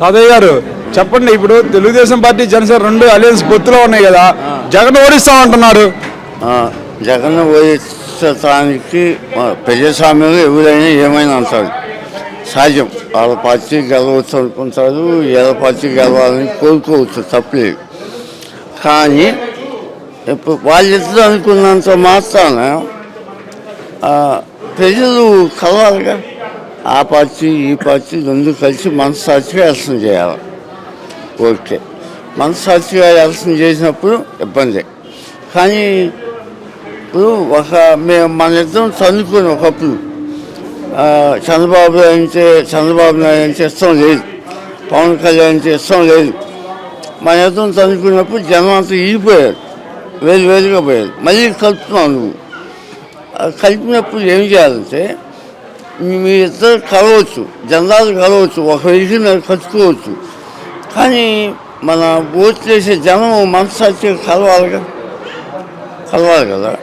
తాతయ్య గారు చెప్పండి ఇప్పుడు తెలుగుదేశం పార్టీ జనసేన రెండు అలయన్స్ పొత్తులో ఉన్నాయి కదా జగన్ ఓడిస్తాం అంటున్నారు. జగన్ ఓడించడానికి ఆ, ప్రజాస్వామ్యం ఎవరైనా ఏమైనా అంటారు. సహజం వాళ్ళ పార్టీ గెలవచ్చు అనుకుంటారు ఏళ్ళ పార్టీ గెలవాలని కోరుకోవచ్చు తప్పలేదు. కానీ ఇప్పుడు వాళ్ళిద్దరు అనుకున్నంత మాత్రాన ప్రజలు కలవాలిగా. ఆ పార్టీ ఈ పార్టీ రెండు కలిసి మనస్సాక్షిగా ఎలక్షన్ చేయాలి. ఓకే. మనస్సాక్షిగా ఎలక్షన్ చేసినప్పుడు ఇబ్బంది. కానీ ఇప్పుడు ఒక మేము మన ఇద్దరం చదువుకుని ఒకప్పుడు. చంద్రబాబు నాయుడు అంటే చంద్రబాబు నాయుడు అంటే ఇష్టం లేదు. పవన్ కళ్యాణ్ అంటే ఇష్టం లేదు. మన ఇద్దరం చదువుకున్నప్పుడు జనం అంతా ఈగిపోయారు వేరు వేరుగా పోయారు. మళ్ళీ కలుపుతున్నావు నువ్వు. కలిపినప్పుడు ఏం చేయాలంటే మీ- ఇద్దరు కలవచ్చు జనాలు కలవచ్చు ఒక వెలికి కట్టుకోవచ్చు. కానీ మన ఓట్లు చేసే జనం మనసాక్షి కలవాలిగా కలవాలి కదా.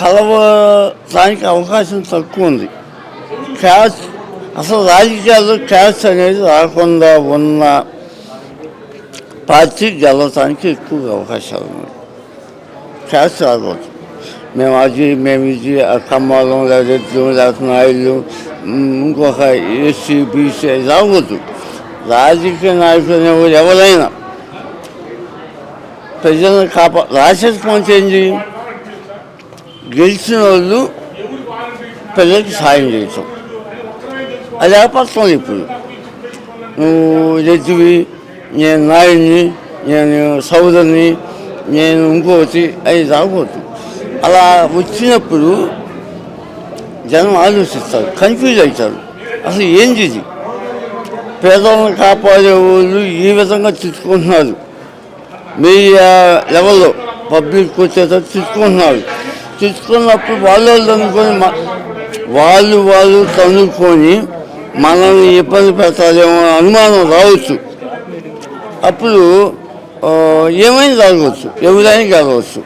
కలవడానికి అవకాశం తక్కువ ఉంది. క్యాష్ అసలు రాజకీయాల్లో క్యాష్ అనేది రాకుండా ఉన్న పార్టీ గెలవటానికి ఎక్కువ అవకాశాలు ఉన్నాయి. క్యాష్ రాకూడదు. మేము అది మేము ఇది కమ్మాలం లేదా లేకపోతే నాయుళ్ళు ఇంకొక ఎస్సీ బీసీ రాకూడదు రాజకీయ నాయకులు అనేవారు ఎవరైనా ప్రజలను కాపా రాసేసి చేయండి గెలిచిన వాళ్ళు ప్రజలకు సాయం చేయటం. అది ఏర్పడుతుంది ఇప్పుడు. నువ్వు రెడ్డివి నేను నాయుడిని నేను సౌదరిని నేను ఇంకోటి అది రాకూడదు అలా వచ్చినప్పుడు జనం ఆలోచిస్తారు కన్ఫ్యూజ్ అవుతారు. అసలు ఏంది ఇది? పేదలను కాపాడే వాళ్ళు ఈ విధంగా తిట్టుకుంటున్నారు మీడియా లెవెల్లో పబ్లిక్ వచ్చేటట్టు తిట్టుకుంటున్నారు తిట్టుకున్నప్పుడు వాళ్ళు వాళ్ళు అనుకొని వాళ్ళు వాళ్ళు తన్నుకొని మనల్ని ఇబ్బంది పెట్టాలేమో అనుమానం రావచ్చు. అప్పుడు ఏమైనా జరగవచ్చు ఎవరైనా జరగవచ్చు.